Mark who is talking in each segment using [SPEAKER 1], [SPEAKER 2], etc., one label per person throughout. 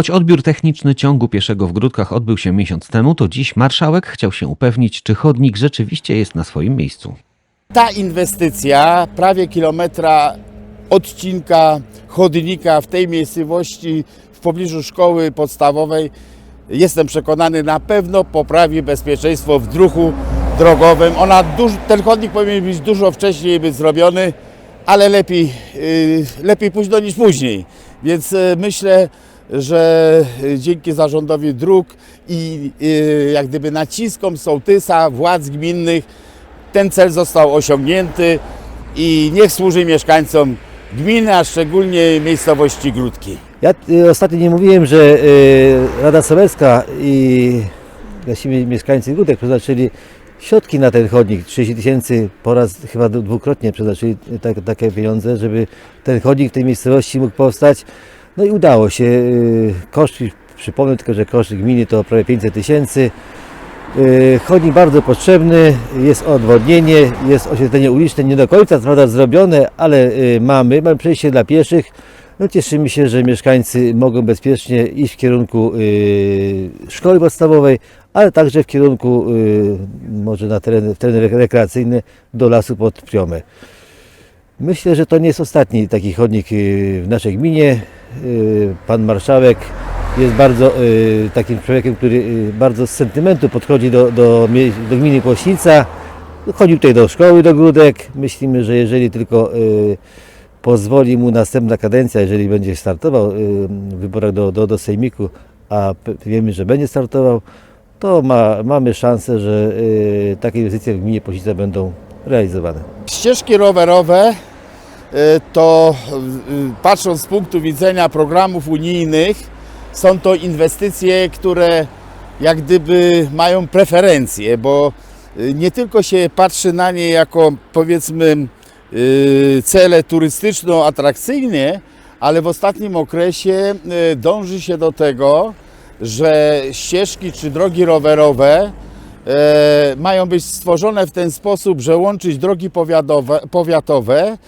[SPEAKER 1] Choć odbiór techniczny ciągu pieszego w Gródkach odbył się miesiąc temu, to dziś marszałek chciał się upewnić, czy chodnik rzeczywiście jest na swoim miejscu.
[SPEAKER 2] Ta inwestycja prawie kilometra odcinka chodnika w tej miejscowości w pobliżu szkoły podstawowej jestem przekonany na pewno poprawi bezpieczeństwo w ruchu drogowym. Ona duż, ten chodnik powinien być dużo wcześniej być zrobiony, ale lepiej, yy, lepiej późno niż później. Więc yy, myślę, że yy, dzięki zarządowi dróg i yy, jak gdyby naciskom sołtysa, władz gminnych ten cel został osiągnięty i niech służy mieszkańcom gminy, a szczególnie miejscowości Gródki.
[SPEAKER 3] Ja y, ostatnio nie mówiłem, że y, Rada Sołecka i właściwie mieszkańcy Gródek przeznaczyli środki na ten chodnik. 30 tysięcy po raz chyba dwukrotnie przeznaczyli tak, takie pieniądze, żeby ten chodnik w tej miejscowości mógł powstać. No i udało się. Y, Koszt, przypomnę tylko, że koszt gminy to prawie 500 tysięcy. Y, Chodnik bardzo potrzebny, jest odwodnienie, jest oświetlenie uliczne, nie do końca prawda zrobione, ale y, mamy, mamy przejście dla pieszych. No cieszymy się, że mieszkańcy mogą bezpiecznie iść w kierunku szkoły podstawowej, ale także w kierunku może na tereny, rekreacyjne do lasu pod Priomę. Myślę, że to nie jest ostatni taki chodnik y, w naszej gminie. Y, Pan marszałek jest bardzo y, takim człowiekiem, który bardzo z sentymentu podchodzi do, do, do gminy Płośnica. Chodził tutaj do szkoły, do Grudek. Myślimy, że jeżeli tylko pozwoli mu następna kadencja, jeżeli będzie startował w wyborach do, do, do Sejmiku, a wiemy, że będzie startował, to ma, mamy szansę, że takie inwestycje w gminie Płośnica będą realizowane.
[SPEAKER 2] Ścieżki rowerowe to y, patrząc z punktu widzenia programów unijnych są to inwestycje, które jak gdyby mają preferencje, bo y, nie tylko się patrzy na nie jako powiedzmy cele turystyczno-atrakcyjne, ale w ostatnim okresie dąży się do tego, że ścieżki czy drogi rowerowe e, mają być stworzone w ten sposób, że łączyć drogi powiatowe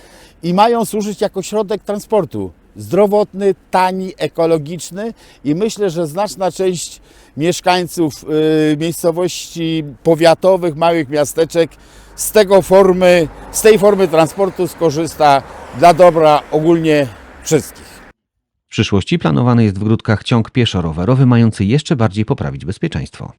[SPEAKER 2] i mają służyć jako środek transportu zdrowotny, tani, ekologiczny i myślę, że znaczna część mieszkańców y, miejscowości powiatowych, małych miasteczek z tego formy, z tej formy transportu skorzysta dla dobra ogólnie wszystkich.
[SPEAKER 1] W przyszłości planowany jest w Gródkach ciąg pieszo-rowerowy mający jeszcze bardziej poprawić bezpieczeństwo.